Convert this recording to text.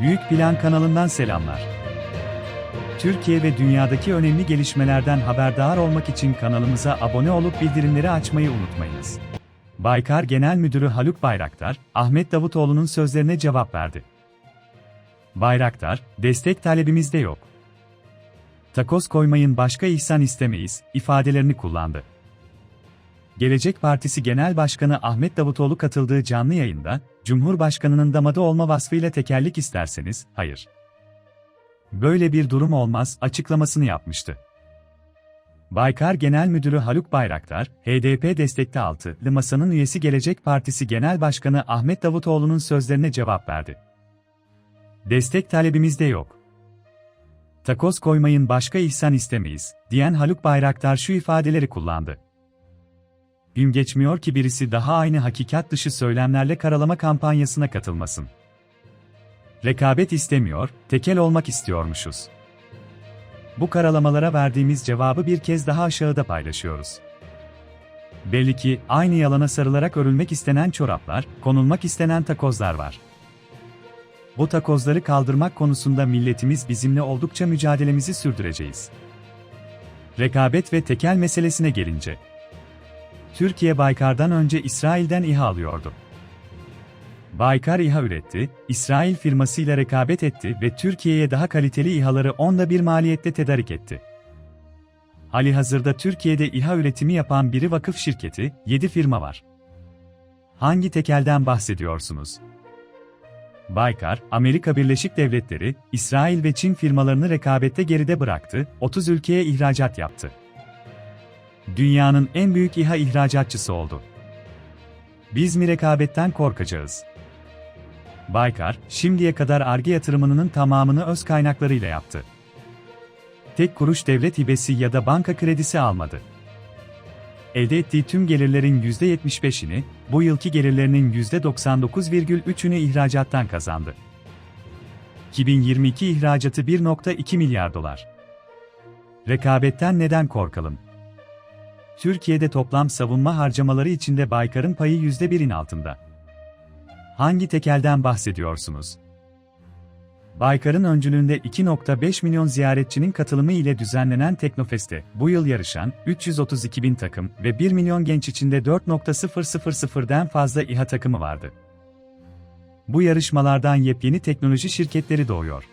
Büyük Plan kanalından selamlar. Türkiye ve dünyadaki önemli gelişmelerden haberdar olmak için kanalımıza abone olup bildirimleri açmayı unutmayınız. Baykar Genel Müdürü Haluk Bayraktar, Ahmet Davutoğlu'nun sözlerine cevap verdi. Bayraktar, destek talebimizde yok. Takoz koymayın başka ihsan istemeyiz, ifadelerini kullandı. Gelecek Partisi Genel Başkanı Ahmet Davutoğlu katıldığı canlı yayında, Cumhurbaşkanının damadı olma vasfıyla tekerlik isterseniz, hayır. Böyle bir durum olmaz açıklamasını yapmıştı. Baykar Genel Müdürü Haluk Bayraktar, HDP destekte altılı masanın üyesi Gelecek Partisi Genel Başkanı Ahmet Davutoğlu'nun sözlerine cevap verdi. Destek talebimizde yok. Takoz koymayın başka ihsan istemeyiz, diyen Haluk Bayraktar şu ifadeleri kullandı. Gün geçmiyor ki birisi daha aynı hakikat dışı söylemlerle karalama kampanyasına katılmasın. Rekabet istemiyor, tekel olmak istiyormuşuz. Bu karalamalara verdiğimiz cevabı bir kez daha aşağıda paylaşıyoruz. Belli ki aynı yalana sarılarak örülmek istenen çoraplar, konulmak istenen takozlar var. Bu takozları kaldırmak konusunda milletimiz bizimle oldukça mücadelemizi sürdüreceğiz. Rekabet ve tekel meselesine gelince, Türkiye Baykar'dan önce İsrail'den İHA alıyordu. Baykar İHA üretti, İsrail firmasıyla rekabet etti ve Türkiye'ye daha kaliteli İHA'ları onda bir maliyette tedarik etti. Hali hazırda Türkiye'de İHA üretimi yapan biri vakıf şirketi, 7 firma var. Hangi tekelden bahsediyorsunuz? Baykar, Amerika Birleşik Devletleri, İsrail ve Çin firmalarını rekabette geride bıraktı, 30 ülkeye ihracat yaptı dünyanın en büyük İHA ihracatçısı oldu. Biz mi rekabetten korkacağız? Baykar, şimdiye kadar ARGE yatırımının tamamını öz kaynaklarıyla yaptı. Tek kuruş devlet hibesi ya da banka kredisi almadı. Elde ettiği tüm gelirlerin %75'ini, bu yılki gelirlerinin %99,3'ünü ihracattan kazandı. 2022 ihracatı 1.2 milyar dolar. Rekabetten neden korkalım? Türkiye'de toplam savunma harcamaları içinde Baykar'ın payı %1'in altında. Hangi tekelden bahsediyorsunuz? Baykar'ın öncülüğünde 2.5 milyon ziyaretçinin katılımı ile düzenlenen Teknofest'te bu yıl yarışan 332 bin takım ve 1 milyon genç içinde 4.000'den fazla İHA takımı vardı. Bu yarışmalardan yepyeni teknoloji şirketleri doğuyor.